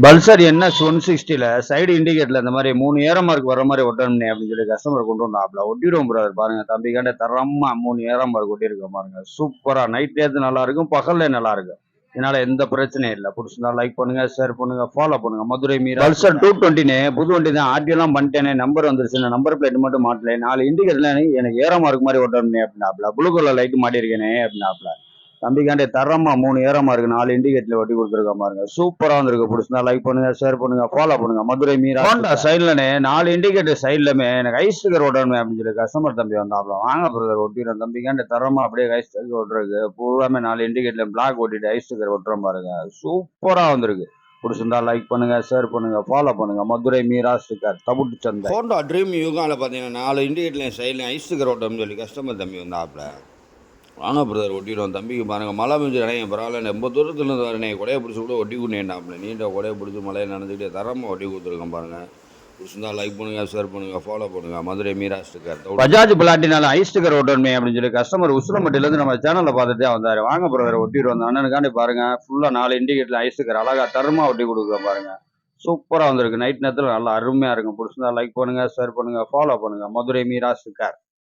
Pulsar NS one சிக்ஸ்டியில் side இண்டிகேட்டில் இந்த மாதிரி மூணு ஏரம் மார்க் வர மாதிரி ஒட்டணும்னே அப்படின்னு சொல்லி கஸ்டமர் கொண்டு வந்தாப்ல. ஒட்டிடுவோம் பிரதர் பாருங்க. தம்பிக்காண்ட தரமா மூணு ஏரம் மார்க் ஒட்டியிருக்கோம் பாருங்க. சூப்பரா நைட் நேரத்து நல்லா இருக்கும் பகல்ல நல்லா இருக்கும் இதனால எந்த பிரச்சனையும் இல்லை. பிடிச்சிருந்தா லைக் பண்ணுங்க ஷேர் பண்ணுங்க ஃபாலோ பண்ணுங்க. மதுரை மீரா பல்சர் டூ டுவெண்ட்டினே புது வண்டி தான். ஆர்டியெல்லாம் பண்ணிட்டேனே நம்பர் வந்துருச்சு. நம்பர் பிளேட் மட்டும் மாட்டல. நாலு இண்டிகேட்டர்ல எனக்கு ஏற மார்க் மாதிரி ஓட்டணும்னே அப்படின்னாப்ல. ப்ளூ கலர் லைட் மாட்டிருக்கேனே அப்படின்னாப்ல. தம்பிக்காண்டே தரமா மூணு ஏரமா இருக்கு. நாலு இண்டிகேட்டர்ல ஒட்டி கொடுத்துருக்க பாருங்க. சூப்பரா வந்திருக்கு. பிடிச்சிருந்தா லைக் பண்ணுங்க ஷேர் பண்ணுங்க ஃபாலோ பண்ணுங்க. மதுரை மீரா ஹோண்டா சைட்லனே நாலு இண்டிகேட்டர் சைட்லமே எனக்கு ஐஸ் ஸ்டிக்கர் ஓட்டணும் அப்படின்னு சொல்லி கஸ்டமர் தம்பி வந்தாப்ல. வாங்க பிரதர் ஒட்டிடுறோம். தம்பிக்காண்டே தரமா அப்படியே ஐஸ் ஸ்டிக்கர் ஓட்டுறதுக்கு பூராமே நாலு இண்டிகேட்டர்ல பிளாக் ஒட்டிட்டு ஐஸ் ஸ்டிக்கர் ஒட்டுறோம் பாருங்க. சூப்பரா வந்திருக்கு. பிடிச்சிருந்தா லைக் பண்ணுங்க ஷேர் பண்ணுங்க ஃபாலோ பண்ணுங்க. மதுரை மீரா ஸ்டிக்கர் தபுட்டு சந்தை. ஹோண்டா ட்ரீம் யூகாவில் பார்த்தீங்கன்னா நாலு இண்டிகேட்லையும் சைட்லையும் ஐஸ் ஸ்டிக்கர் ஓட்டம்னு சொல்லி கஸ்டமர் தம்பி வந்தாப்புல வாங்க பிரதர் ஒட்டிடுவோம் தம்பிக்கு பாருங்கள் மழை பெஞ்சு இடையே பரவாயில்ல. ரொம்ப தூரத்துலேருந்து வரனே கொடையை பிடிச்சி கூட ஒட்டி கொண்டேன்டாப்புல நீண்ட கொடையை பிடிச்சி மழையை நனைஞ்சிக்கிட்டே தரமாக ஒட்டி கொடுத்துருக்கேன் பாருங்கள் பிடிச்சிருந்தா லைக் பண்ணுங்கள் ஷேர் பண்ணுங்கள் ஃபாலோ பண்ணுங்கள் மதுரை மீரா ஸ்டிக்கர் பஜாஜ் பிளாட்டினால ஐஸ்டிக்கர் ஸ்டிக்கர் ஓட்டணுமே அப்படின்னு சொல்லி கஸ்டமர் உசுரமட்டிலேருந்து நம்ம சேனலில் பார்த்துட்டே வந்தார். வாங்க பிரதர் ஒட்டிட்டு வந்தோம் அண்ணனுக்காண்டி பாருங்கள் ஃபுல்லாக நாலு இண்டிகேட்டர் ஐஸ் ஸ்டிக்கர் அழகாக தரமாக ஒட்டி கொடுக்குறோம் பாருங்கள் சூப்பராக வந்திருக்கு. நைட் நேரத்தில் நல்லா அருமையாக இருக்கும். பிடிச்சிருந்தா லைக் பண்ணுங்கள் ஷேர் பண்ணுங்கள் ஃபாலோ பண்ணுங்கள் மதுரை மீரா ஸ்டிக்கர்